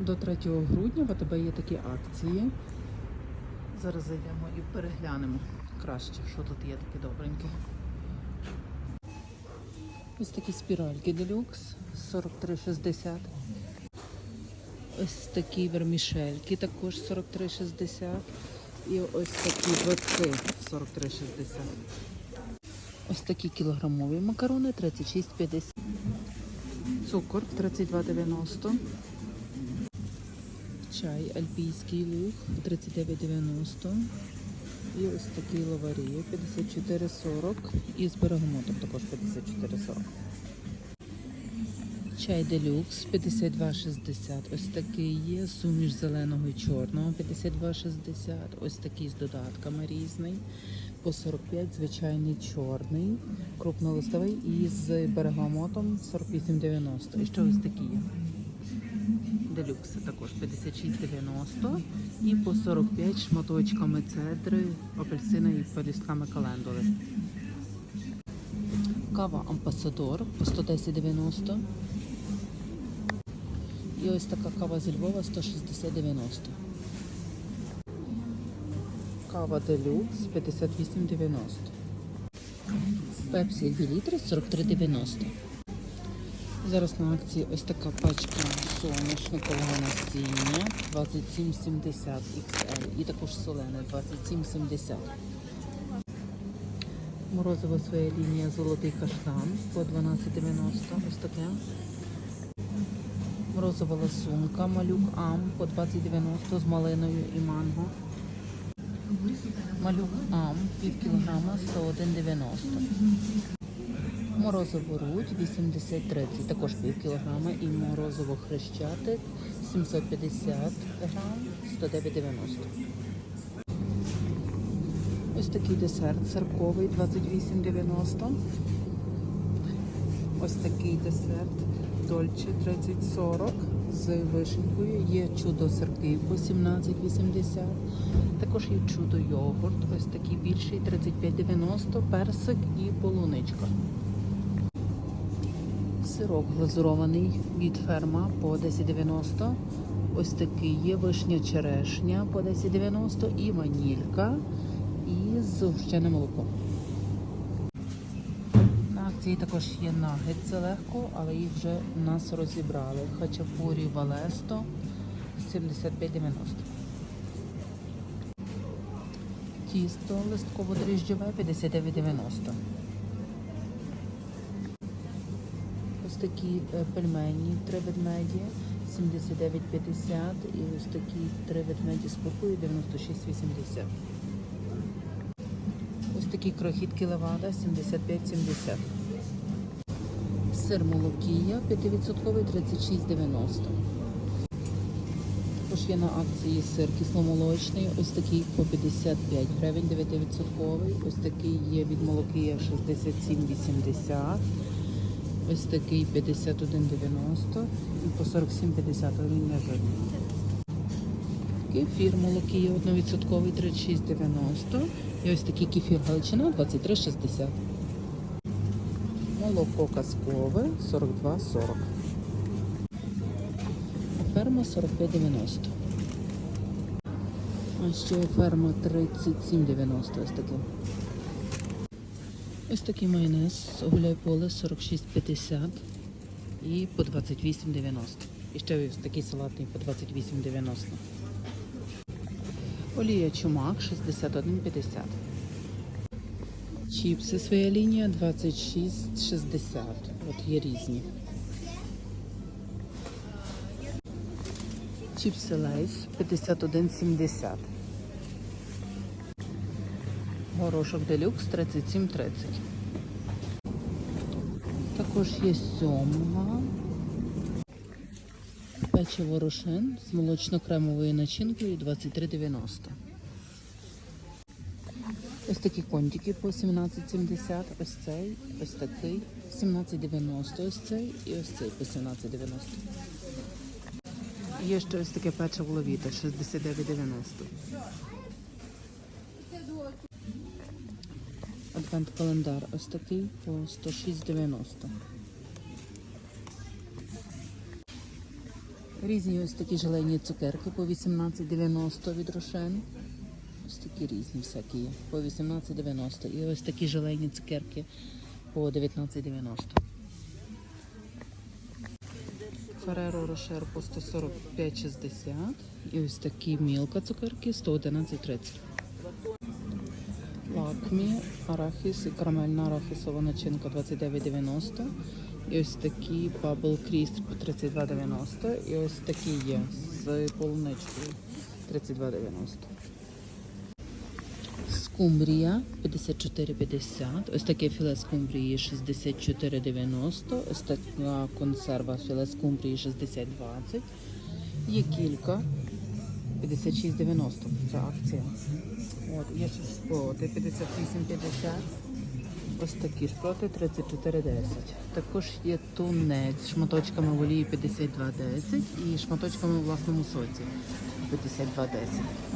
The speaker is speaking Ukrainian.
До 3 грудня в АТБ є такі акції. Зараз зайдемо і переглянемо краще, що тут є таке добреньке. Ось такі спіральки делюкс 43,60. Ось такі вермішельки також 43,60. І ось такі баки 43,60. Ось такі кілограмові макарони 36,50. Цукор 32,90. Чай альпійський луг 39,90. І ось такий лаварі 54,40. І з бергамотом також 54,40. Чай делюкс 52,60. Ось такий є. Суміш зеленого і чорного 52,60. Ось такий з додатками різний. По 45 звичайний чорний, крупнолистовий і з бергамотом 48,90. І ще ось такі є. Делюкси також 56,90 і по 45 шматочками цедри, апельсини і полістками календули. Кава Ампасадор по 110,90. І ось така кава зі Львова 160,90. Кава Делюкс 58,90. Пепсі 2 літри 43,90. Зараз на акції ось така пачка соняшникового насіння 27,70 XL і також солене 27,70. Морозова своя лінія золотий каштан по 12,90. Ось таке. Морозова ласунка малюк Ам по 20,90 з малиною і манго. Малюк Ам пів кілограма 101,90. Морозово рудь 80-30, також пів кілограма. І морозово хрещатик 750 грам 109,90. Ось такий десерт сирковий 28,90. Ось такий десерт Дольче 30-40 з вишенькою. Є чудо сирки по 17,80. Також є чудо йогурт. Ось такий більший 35,90, персик і полуничка. Сирок глазурований від ферма по 10,90. Ось такий є вишня черешня по 10,90 і ванілька і згущене молоко. На акції також є нагет, це легко, але їх вже нас розібрали. Хачапурі Валесто 75,90. Тісто листково-дріжджове 59,90. Такі е, пельмені, три ведмеді 79,50 і ось такі три ведмеді з пупою 96,80. Ось такі крохітки левада 75,70. Сир молокія 5% 36,90. Також є на акції сир кисломолочний, ось такий по 55 гривень 9%. Ось такий є від молокія 67,80. Ось такий 51,90 і по 47,50 він не жирний. Кефір молокія 1% 36,90. І ось такий кефір Галичина 23,60. Молоко казкове 42,40. Ферма 45,90. А ще ферма 37,90 ось таке. Ось такий майонез гуляйполе 46,50 і по 28,90. І ще ось такий салатний по 28,90. Олія чумак 61,50. Чіпси своя лінія 26,60. От є різні. Чіпси лейс 51,70. Горошок делюкс 37,30. Також є сьомга. Печиво рошен з молочно-кремовою начинкою 23,90. Ось такі контики по 17,70. Ось цей, ось такий. 17,90 ось цей і ось цей по 17,90. Є ще ось таке печиво ловіта 69,90. Адвент-календар ось такий по 106,90. Різні ось такі желейні цукерки по 18,90 від Рошен. Ось такі різні всякі є. По 18,90. І ось такі желейні цукерки по 19,90. Фереро Рошер по 145,60. І ось такі мілка цукерки 111,30. Лакмі, арахіс і карамельна арахісова начинка 29,90. І ось такі Bubble Crisp 32,90. І ось такі є з полуничкою 32,90. Скумбрія 54,50. Ось таке філе скумбрії 64,90. Ось така консерва філе скумбрії 60,20. Є кілька 56,90. Це акція. От, є ще шпроти 58,50. Ось такі шпроти 34,10. Також є тунець шматочками в олії 52,10 і шматочками у власному соці 52,10.